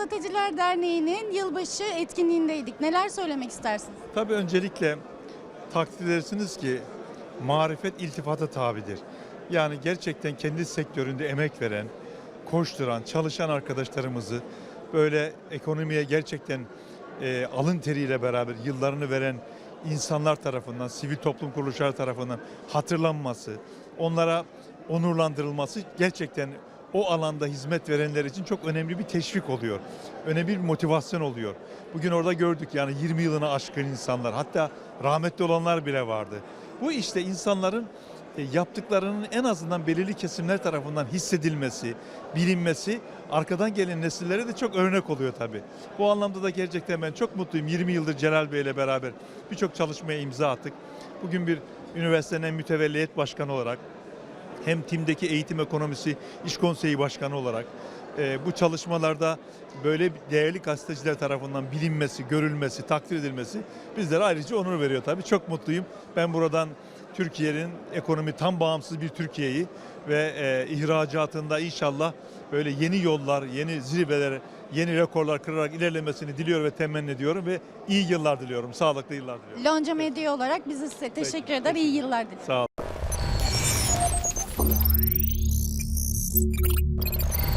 Gazeteciler Derneği'nin yılbaşı etkinliğindeydik. Neler söylemek istersiniz? Tabii öncelikle takdir edersiniz ki marifet iltifata tabidir. Yani gerçekten kendi sektöründe emek veren, koşturan, çalışan arkadaşlarımızı böyle ekonomiye gerçekten e, alın teriyle beraber yıllarını veren insanlar tarafından, sivil toplum kuruluşları tarafından hatırlanması, onlara onurlandırılması gerçekten o alanda hizmet verenler için çok önemli bir teşvik oluyor. Önemli bir motivasyon oluyor. Bugün orada gördük yani 20 yılını aşkın insanlar hatta rahmetli olanlar bile vardı. Bu işte insanların e, yaptıklarının en azından belirli kesimler tarafından hissedilmesi, bilinmesi arkadan gelen nesillere de çok örnek oluyor tabii. Bu anlamda da gerçekten ben çok mutluyum. 20 yıldır Celal Bey ile beraber birçok çalışmaya imza attık. Bugün bir üniversitenin en mütevelliyet başkanı olarak hem timdeki eğitim ekonomisi iş konseyi başkanı olarak e, bu çalışmalarda böyle değerli gazeteciler tarafından bilinmesi, görülmesi, takdir edilmesi bizlere ayrıca onur veriyor tabii. Çok mutluyum. Ben buradan Türkiye'nin ekonomi tam bağımsız bir Türkiye'yi ve e, ihracatında inşallah böyle yeni yollar, yeni zirveler, yeni rekorlar kırarak ilerlemesini diliyor ve temenni ediyorum ve iyi yıllar diliyorum, sağlıklı yıllar diliyorum. Lonca Medya olarak biz de size teşekkür eder. İyi yıllar dileriz. Sağ olun. あ!